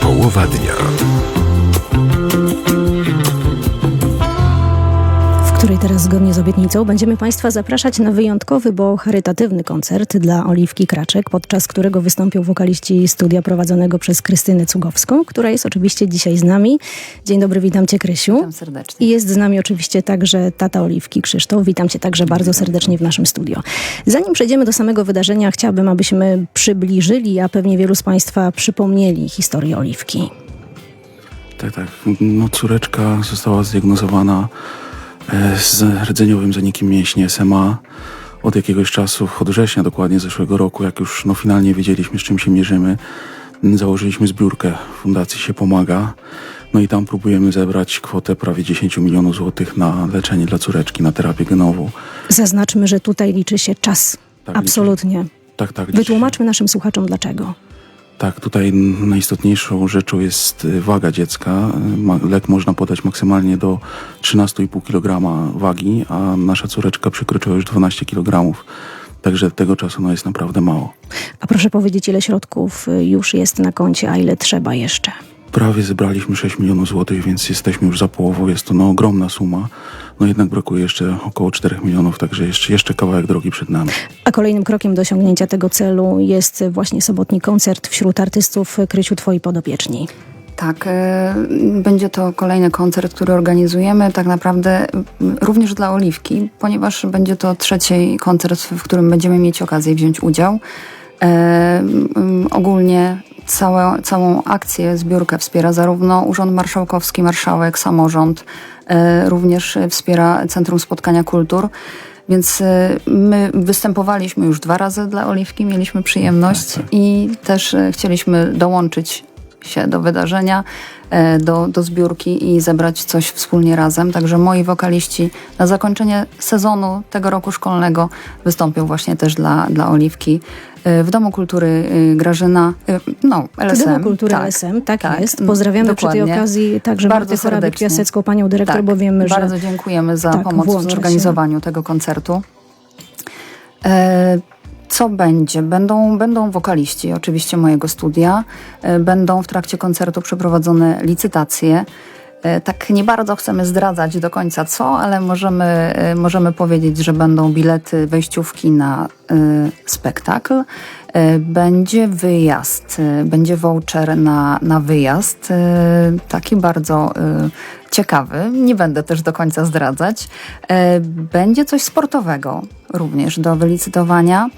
Połowa dnia. Teraz zgodnie z obietnicą będziemy Państwa zapraszać na wyjątkowy, bo charytatywny koncert dla Oliwki Kraczek, podczas którego wystąpią wokaliści studia prowadzonego przez Krystynę Cugowską, która jest oczywiście dzisiaj z nami. Dzień dobry, witam Cię Krysiu. Witam serdecznie. I jest z nami oczywiście także tata Oliwki Krzysztof. Witam Cię także bardzo serdecznie w naszym studio. Zanim przejdziemy do samego wydarzenia, chciałabym, abyśmy przybliżyli, a pewnie wielu z Państwa przypomnieli historię Oliwki. Tak, tak. No, córeczka została zdiagnozowana z rdzeniowym zanikiem mięśni SMA od jakiegoś czasu, od września dokładnie zeszłego roku, jak już no, finalnie wiedzieliśmy, z czym się mierzymy. Założyliśmy zbiórkę Fundacji Się Pomaga. No i tam próbujemy zebrać kwotę prawie 10 milionów złotych na leczenie dla córeczki, na terapię genową. Zaznaczmy, że tutaj liczy się czas. Tak, Absolutnie. Tak, tak. liczy się- Wytłumaczmy naszym słuchaczom dlaczego. Tak, tutaj najistotniejszą rzeczą jest y, waga dziecka. Lek można podać maksymalnie do 13,5 kg wagi, a nasza córeczka przekroczyła już 12 kg. Także tego czasu no, jest naprawdę mało. A proszę powiedzieć, ile środków y, już jest na koncie, a ile trzeba jeszcze? Prawie zebraliśmy 6 milionów złotych, więc jesteśmy już za połową. Jest to no, ogromna suma. No jednak brakuje jeszcze około 4 milionów, także jeszcze, jeszcze kawałek drogi przed nami. A kolejnym krokiem do osiągnięcia tego celu jest właśnie sobotni koncert wśród artystów Krysiu Twoi podopieczni. Tak, e, będzie to kolejny koncert, który organizujemy tak naprawdę również dla Oliwki, ponieważ będzie to trzeci koncert, w którym będziemy mieć okazję wziąć udział. E, m, ogólnie całe, całą akcję, zbiórkę wspiera zarówno Urząd Marszałkowski, Marszałek, samorząd, e, również wspiera Centrum Spotkania Kultur. Więc e, my występowaliśmy już dwa razy dla Oliwki, mieliśmy przyjemność i też chcieliśmy dołączyć się do wydarzenia, e, do, do zbiórki i zebrać coś wspólnie razem. Także moi wokaliści na zakończenie sezonu tego roku szkolnego wystąpią właśnie też dla, dla Oliwki. E, W Domu Kultury e, Grażyna, no LSM. Domu Kultury tak, LSM, tak, tak, jest. mm, Pozdrawiamy przy tej dokładnie. okazji także Bardzo Martę serdecznie. Chorabik-Piasecką, panią dyrektor, Tak, bo wiemy, że... Bardzo dziękujemy za Tak, pomoc w się. zorganizowaniu tego koncertu. E, co będzie? Będą, będą wokaliści oczywiście mojego studia. E, będą w trakcie koncertu przeprowadzone licytacje. E, Tak nie bardzo chcemy zdradzać do końca co, ale możemy, e, możemy powiedzieć, że będą bilety, wejściówki na e, spektakl. Będzie wyjazd, będzie voucher na, na wyjazd, taki bardzo ciekawy. Nie będę też do końca zdradzać. Będzie coś sportowego również do wylicytowania.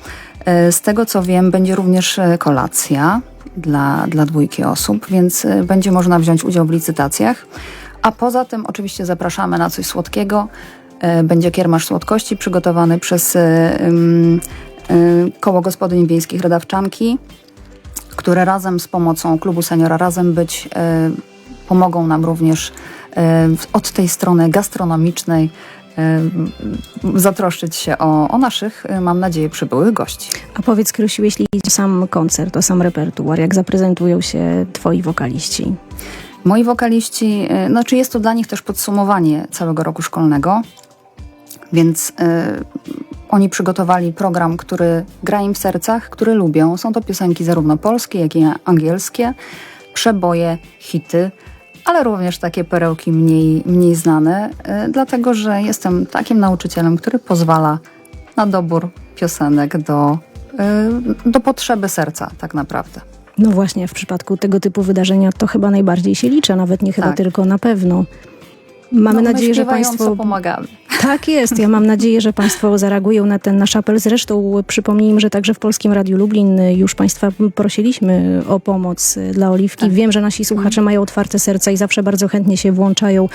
E, Z tego co wiem, będzie również e, kolacja dla, dla dwójki osób, więc e, będzie można wziąć udział w licytacjach. A poza tym oczywiście zapraszamy na coś słodkiego. Będzie kiermasz słodkości przygotowany przez Koło Gospodyń Wiejskich Radawczanki, które razem z pomocą klubu Seniora Razem Być pomogą nam również e, od tej strony gastronomicznej e, zatroszczyć się o, o naszych, e, mam nadzieję, przybyłych gości. A powiedz Krysiu, jeśli idzie sam koncert, o sam repertuar, jak zaprezentują się twoi wokaliści? Moi wokaliści, no czy jest to dla nich też podsumowanie całego roku szkolnego, więc oni przygotowali program, który gra im w sercach, który lubią. Są to piosenki zarówno polskie, jak i angielskie, przeboje, hity, ale również takie perełki mniej, mniej znane, e, dlatego że jestem takim nauczycielem, który pozwala na dobór piosenek do, e, do potrzeby serca tak naprawdę. No właśnie, w przypadku tego typu wydarzenia to chyba najbardziej się liczy, a nawet nie chyba Tak. tylko na pewno. Mamy No, nadzieję, że Państwo. pomagamy. Tak jest. Ja mam nadzieję, że Państwo zareagują na ten nasz apel. Zresztą przypomnijmy, że także w Polskim Radiu Lublin już Państwa prosiliśmy o pomoc dla Oliwki. Tak. Wiem, że nasi słuchacze mają otwarte serca i zawsze bardzo chętnie się włączają,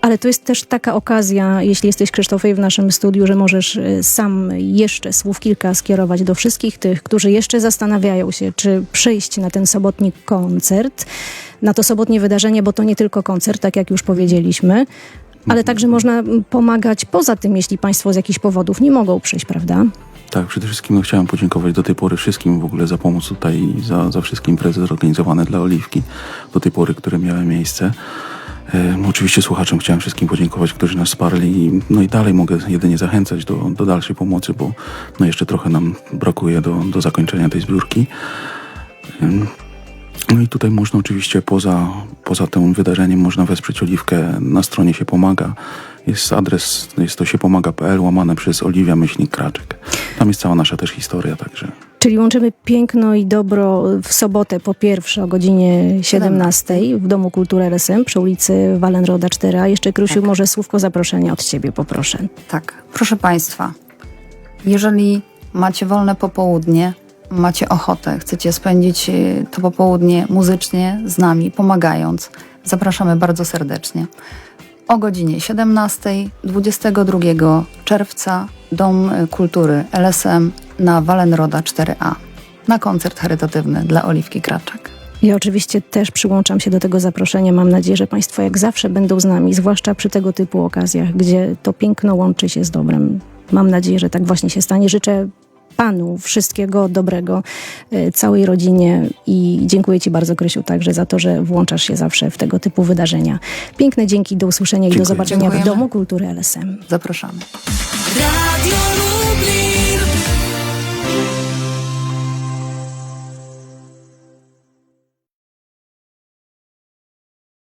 ale to jest też taka okazja, jeśli jesteś Krzysztofej w naszym studiu, że możesz e, sam jeszcze słów kilka skierować do wszystkich tych, którzy jeszcze zastanawiają się, czy przyjść na ten sobotni koncert, na to sobotnie wydarzenie, bo to nie tylko koncert, tak jak już powiedzieliśmy, ale także można pomagać poza tym, jeśli Państwo z jakichś powodów nie mogą przyjść, prawda? Tak, przede wszystkim no, chciałem podziękować do tej pory wszystkim w ogóle za pomoc tutaj i za, za wszystkie imprezy zorganizowane dla Oliwki do tej pory, które miały miejsce. E, oczywiście słuchaczom chciałem wszystkim podziękować, którzy nas wsparli i, no i dalej mogę jedynie zachęcać do, do dalszej pomocy, bo no jeszcze trochę nam brakuje do, do zakończenia tej zbiórki. Ym, No i tutaj można oczywiście poza, poza tym wydarzeniem można wesprzeć Oliwkę. Na stronie się pomaga. Jest adres, jest to siepomaga.pl łamane przez Oliwia Myślnik Kraczek. Tam jest cała nasza też historia, także Czyli łączymy piękno i dobro w sobotę po pierwsze o godzinie 17 w Domu Kultury LSM przy ulicy Walenroda 4. A jeszcze, Krysiu, może słówko zaproszenia od ciebie poproszę. Tak, proszę Państwa, jeżeli macie wolne popołudnie, macie ochotę, chcecie spędzić e, to popołudnie muzycznie z nami, pomagając, zapraszamy bardzo serdecznie. O godzinie 17, 22 czerwca, Dom Kultury LSM na Walenroda 4A na koncert charytatywny dla Oliwki Kraczak. Ja oczywiście też przyłączam się do tego zaproszenia. Mam nadzieję, że Państwo jak zawsze będą z nami, zwłaszcza przy tego typu okazjach, gdzie to piękno łączy się z dobrem. Mam nadzieję, że tak właśnie się stanie. Życzę Panu wszystkiego dobrego, y, całej rodzinie i dziękuję Ci bardzo, Krysiu, także za to, że włączasz się zawsze w tego typu wydarzenia. Piękne dzięki, do usłyszenia dziękuję. i do zobaczenia Dziękujemy. w Domu Kultury LSM. Zapraszamy. Radio Lublin.